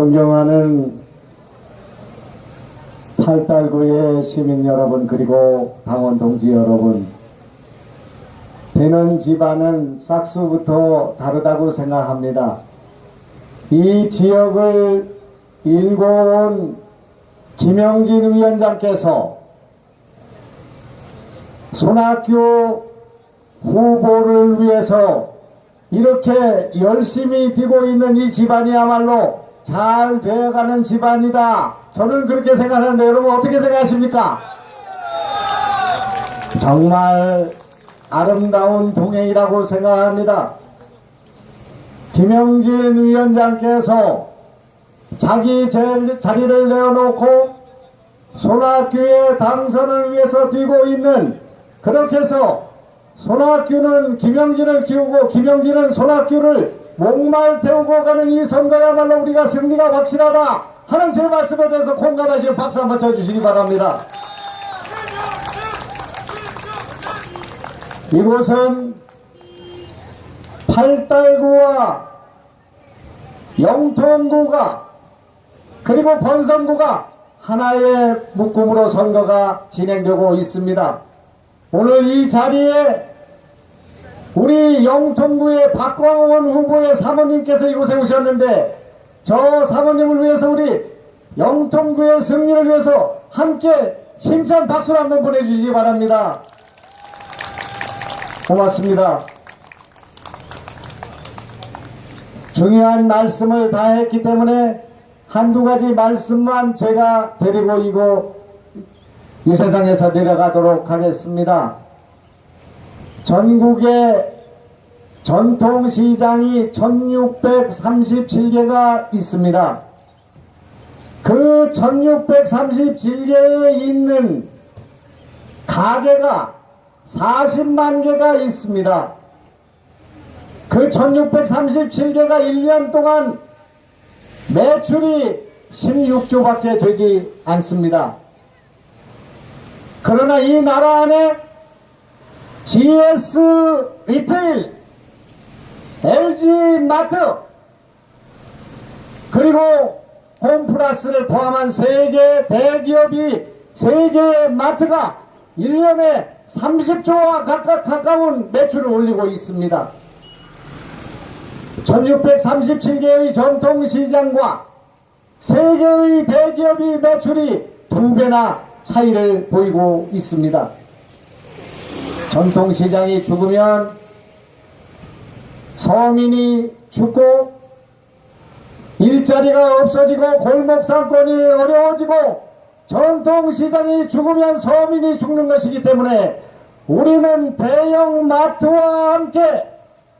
존경하는 팔달구의 시민 여러분 그리고 당원 동지 여러분 되는 집안은 싹수부터 다르다고 생각합니다. 이 지역을 일궈온 김영진 위원장께서 손학규 후보를 위해서 이렇게 열심히 뛰고 있는 이 집안이야말로 잘 되어가는 집안이다. 저는 그렇게 생각하는데 여러분 어떻게 생각하십니까? 정말 아름다운 동행이라고 생각합니다. 김영진 위원장께서 자기 제- 자리를 내어놓고 손학규의 당선을 위해서 뛰고 있는 그렇게 해서 손학규는 김영진을 키우고 김영진은 손학규를 목말 태우고 가는 이 선거야말로 우리가 승리가 확실하다 하는 제 말씀에 대해서 공감하시고 박수 한번 쳐주시기 바랍니다. 이곳은 팔달구와 영통구가 그리고 권선구가 하나의 묶음으로 선거가 진행되고 있습니다. 오늘 이 자리에 우리 영통구의 박광원 후보의 사모님께서 이곳에 오셨는데 저 사모님을 위해서 우리 영통구의 승리를 위해서 함께 힘찬 박수를 한번 보내주시기 바랍니다. 고맙습니다. 중요한 말씀을 다 했기 때문에 한두 가지 말씀만 제가 데리고 이고 이 세상에서 내려가도록 하겠습니다. 전국에 전통시장이 1637개가 있습니다. 그 1637개에 있는 가게가 40만 개가 있습니다. 그 1637개가 1년 동안 매출이 16조밖에 되지 않습니다. 그러나 이 나라 안에 GS 리테일, LG 마트, 그리고 홈플러스를 포함한 세계 대기업이 세계 마트가 1년에 30조와 가까, 가까운 매출을 올리고 있습니다. 1637개의 전통시장과 세계의 대기업이 매출이 두 배나 차이를 보이고 있습니다. 전통시장이 죽으면 서민이 죽고 일자리가 없어지고 골목상권이 어려워지고 전통시장이 죽으면 서민이 죽는 것이기 때문에 우리는 대형 마트와 함께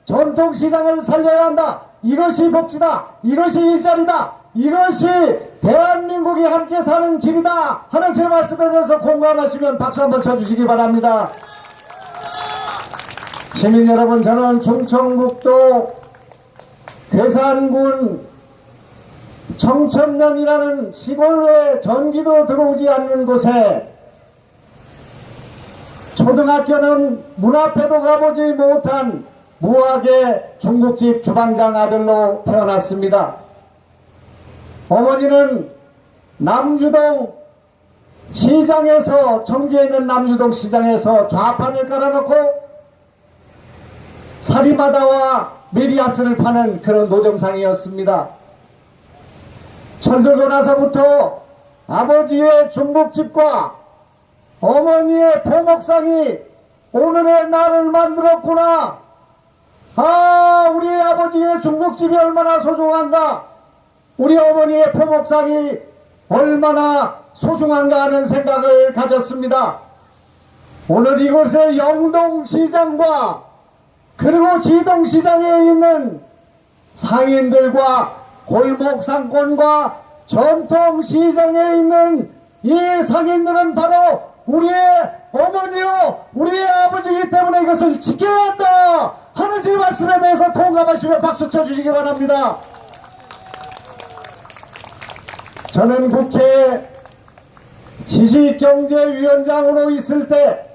전통시장을 살려야 한다. 이것이 복지다. 이것이 일자리다. 이것이 대한민국이 함께 사는 길이다. 하는 제 말씀에 대해서 공감하시면 박수 한번 쳐주시기 바랍니다. 시민 여러분, 저는 충청북도 괴산군 청천면이라는 시골에 전기도 들어오지 않는 곳에 초등학교는 문 앞에도 가보지 못한 무학의 중국집 주방장 아들로 태어났습니다. 어머니는 남주동 시장에서 청주에 있는 남주동 시장에서 좌판을 깔아놓고 사리마다와 메리아스를 파는 그런 노점상이었습니다. 철들고 나서부터 아버지의 중국집과 어머니의 포목상이 오늘의 나를 만들었구나. 아, 우리 아버지의 중국집이 얼마나 소중한가. 우리 어머니의 포목상이 얼마나 소중한가 하는 생각을 가졌습니다. 오늘 이곳의 영동시장과 그리고 지동시장에 있는 상인들과 골목상권과 전통시장에 있는 이 상인들은 바로 우리의 어머니요, 우리의 아버지이기 때문에 이것을 지켜야 한다! 하는 제 말씀에 대해서 통감하시며 박수 쳐주시기 바랍니다. 저는 국회 지식경제위원장으로 있을 때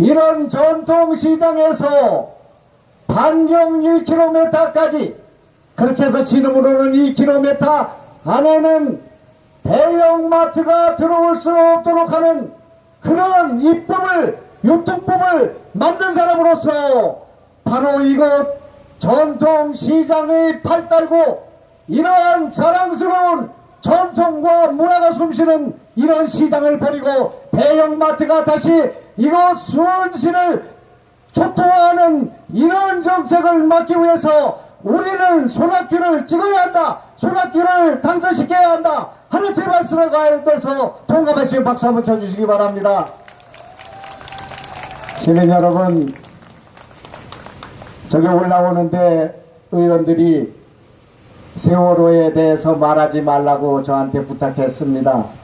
이런 전통시장에서 반경 1km까지 그렇게 해서 지름으로는 2km 안에는 대형마트가 들어올 수 없도록 하는 그런 입법을 유통법을 만든 사람으로서 바로 이곳 전통시장의 팔달고 이러한 자랑스러운 전통과 문화가 숨쉬는 이런 시장을 버리고 대형마트가 다시 이곳 수원시를 초토화하는 이런 정책을 막기 위해서 우리는 손학규를 찍어야 한다. 손학규를 당선시켜야 한다. 하는 제 말씀에 가해서 동감하시면 박수 한번 쳐주시기 바랍니다. 시민 여러분, 저기 올라오는데 의원들이 세월호에 대해서 말하지 말라고 저한테 부탁했습니다.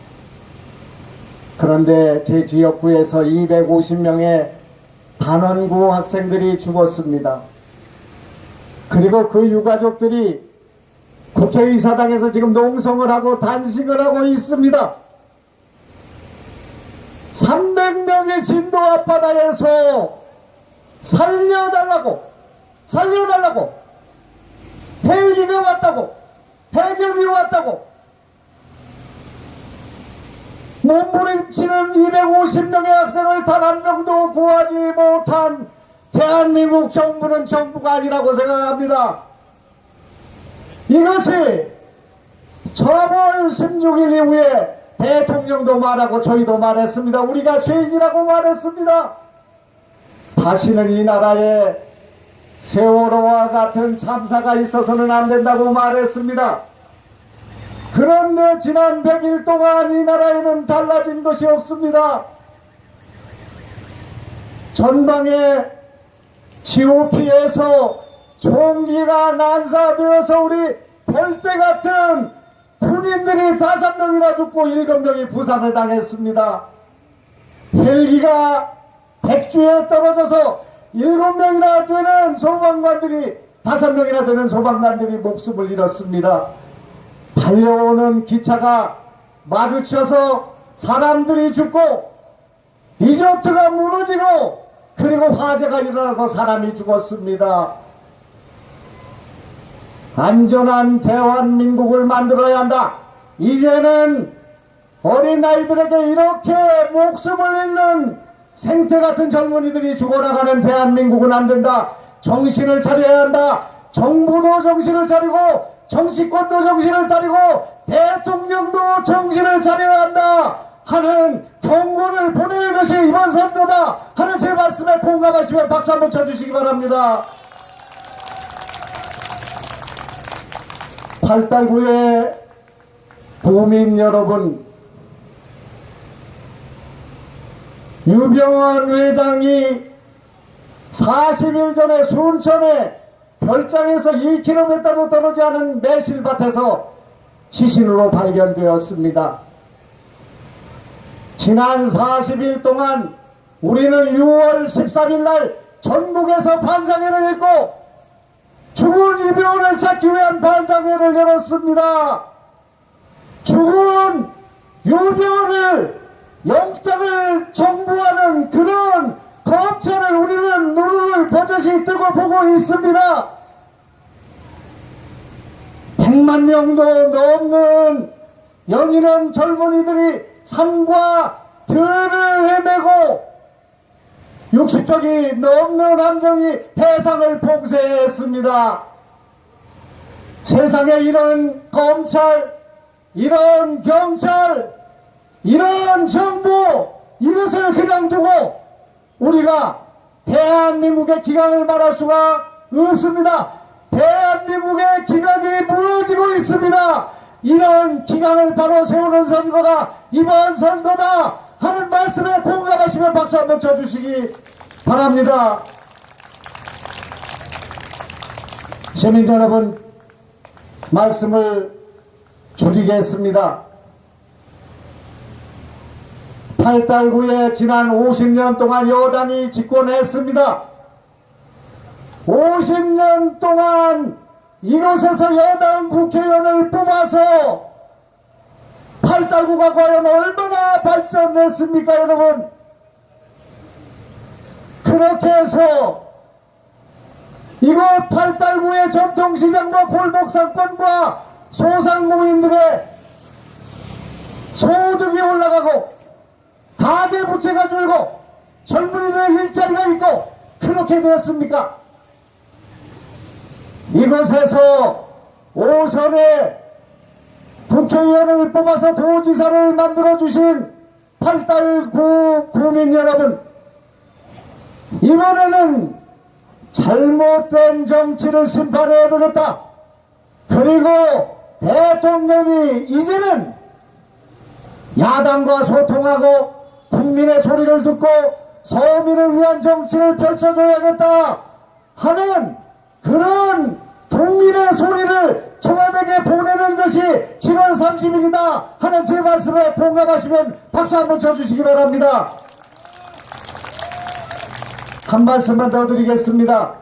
그런데 제 지역구에서 250명의 단원구 학생들이 죽었습니다. 그리고 그 유가족들이 국회의사당에서 지금 농성을 하고 단식을 하고 있습니다. 300명의 진도 앞바다에서 살려달라고, 살려달라고, 헬기가 왔다고, 해경이 왔다고, 몸부림치는 250명의 학생을 단 한 명도 구하지 못한 대한민국 정부는 정부가 아니라고 생각합니다. 이것이 처벌 16일 이후에 대통령도 말하고 저희도 말했습니다. 우리가 죄인이라고 말했습니다. 다시는 이 나라에 세월호와 같은 참사가 있어서는 안 된다고 말했습니다. 그런데 지난 100일 동안 이 나라에는 달라진 것이 없습니다. 전방에 GOP에서 총기가 난사되어서 우리 벌떼 같은 군인들이 다섯 명이나 죽고 일곱 명이 부상을 당했습니다. 헬기가 백주에 떨어져서 일곱 명이나 되는 소방관들이 다섯 명이나 되는 소방관들이 목숨을 잃었습니다. 달려오는 기차가 마주쳐서 사람들이 죽고 리조트가 무너지고 그리고 화재가 일어나서 사람이 죽었습니다. 안전한 대한민국을 만들어야 한다. 이제는 어린아이들에게 이렇게 목숨을 잃는 생태 같은 젊은이들이 죽어나가는 대한민국은 안 된다. 정신을 차려야 한다. 정부도 정신을 차리고 정치권도 정신을 차리고 대통령도 정신을 차려야 한다. 하는 경고를 보낼 것이 이번 선거다. 하는 제 말씀에 공감하시면 박수 한번 쳐주시기 바랍니다. 889의 도민 여러분, 유병환 회장이 40일 전에 순천에 별장에서 2km도 떨어지 않은 매실밭에서 시신으로 발견되었습니다. 지난 40일 동안 우리는 6월 13일 날 전국에서 반상회를 했고 죽은 유병원을 찾기 위한 반상회를 열었습니다. 죽은 유병원을 영장을 청구하는 그런 검찰을 우리는 눈을 버젓이 뜨고 보고 있습니다. 100만 명도 넘는 연인은 젊은이들이 산과 들을 헤매고 60쪽이 넘는 함정이 해상을 봉쇄했습니다. 세상에 이런 검찰, 이런 경찰, 이런 정부 이것을 그냥 두고 우리가 대한민국의 기강을 말할 수가 없습니다. 대한민국의 기강이 무너지고 있습니다. 이런 기강을 바로 세우는 선거가 이번 선거다 하는 말씀에 공감하시면 박수 한번 쳐주시기 바랍니다. 시민자 여러분 말씀을 줄이겠습니다. 8달구에 지난 50년 동안 여당이 집권했습니다. 50년 동안 이곳에서 여당 국회의원을 뽑아서 8달구가 과연 얼마나 발전했습니까 여러분 그렇게 해서 이곳 팔달구의 전통시장과 골목상권과 소상공인들의 소득이 올라가고 가계부채가 줄고 젊은이들의 일자리가 있고 그렇게 되었습니까? 이곳에서 오선의 국회의원을 뽑아서 도지사를 만들어주신 팔달구 구민 여러분 이번에는 잘못된 정치를 심판해야 되겠다. 그리고 대통령이 이제는 야당과 소통하고 국민의 소리를 듣고 서민을 위한 정치를 펼쳐줘야겠다 하는 그런 국민의 소리를 청와대에 보내는 것이 7월 30일이다 하는 제 말씀에 공감하시면 박수 한번 쳐주시기 바랍니다. 한 말씀만 더 드리겠습니다.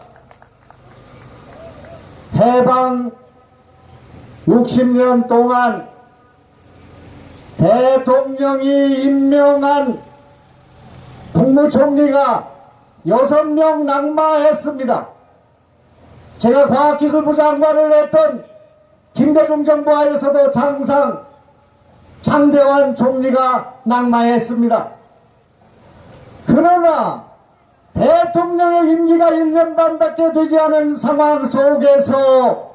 해방 60년 동안 대통령이 임명한 국무총리가 6명 낙마했습니다. 제가 과학기술부 장관을 했던 김대중 정부 하에서도 장상 장대환 총리가 낙마했습니다. 그러나 대통령의 임기가 1년 반밖에 되지 않은 상황 속에서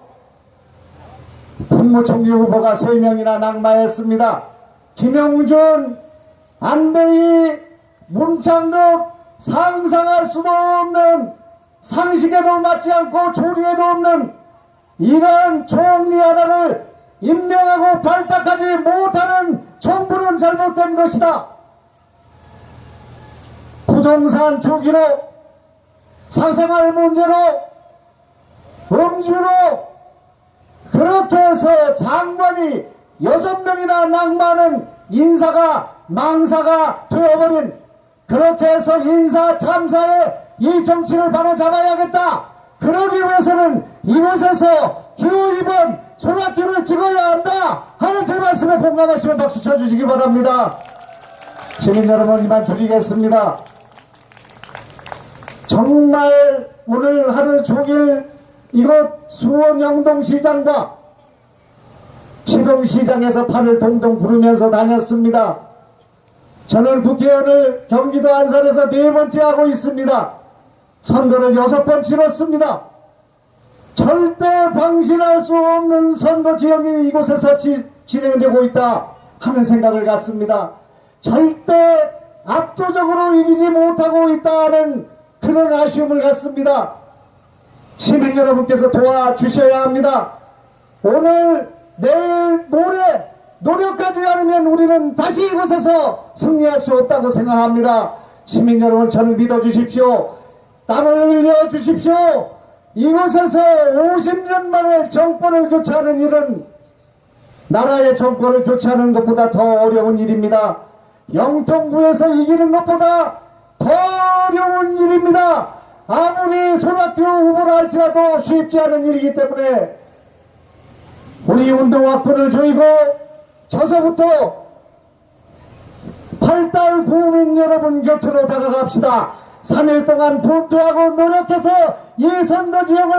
국무총리 후보가 3명이나 낙마했습니다. 김영준, 안대희, 문창덕 상상할 수도 없는 상식에도 맞지 않고 조리에도 없는 이러한 총리 하나를 임명하고 발탁하지 못하는 정부는 잘못된 것이다. 부동산 투기로 사생활 문제로 음주로 그렇게 해서 장관이 여섯 명이나 낙마하는 인사가 망사가 되어버린 그렇게 해서 인사 참사에 이 정치를 바로잡아야겠다. 그러기 위해서는 이곳에서 기호 2번 손학규를 찍어야 한다 하는 제 말씀에 공감하시면 박수 쳐주시기 바랍니다. 시민 여러분 이만 드리겠습니다. 정말 오늘 하루 종일 이곳 수원 영동시장과 지동시장에서 팔을 동동 구르면서 다녔습니다. 저는 국회의원을 경기도 안산에서 네 번째 하고 있습니다. 선거를 여섯 번 치렀습니다. 절대 방신할 수 없는 선거 지형이 이곳에서 지- 진행되고 있다 하는 생각을 갖습니다. 절대 압도적으로 이기지 못하고 있다는 그런 아쉬움을 갖습니다. 시민 여러분께서 도와주셔야 합니다. 오늘, 내일, 모레 노력하지 않으면 우리는 다시 이곳에서 승리할 수 없다고 생각합니다. 시민 여러분 저를 믿어주십시오. 땀을 흘려 주십시오. 이곳에서 50년 만에 정권을 교체하는 일은 나라의 정권을 교체하는 것보다 더 어려운 일입니다. 영통구에서 이기는 것보다 더 어려운 일입니다. 아무리 손학규 후보라 할지라도 쉽지 않은 일이기 때문에 우리 운동화 끈을 조이고 저서부터 팔달 구민 여러분 곁으로 다가갑시다. 3일 동안 분투하고 노력해서 이 선거 지역을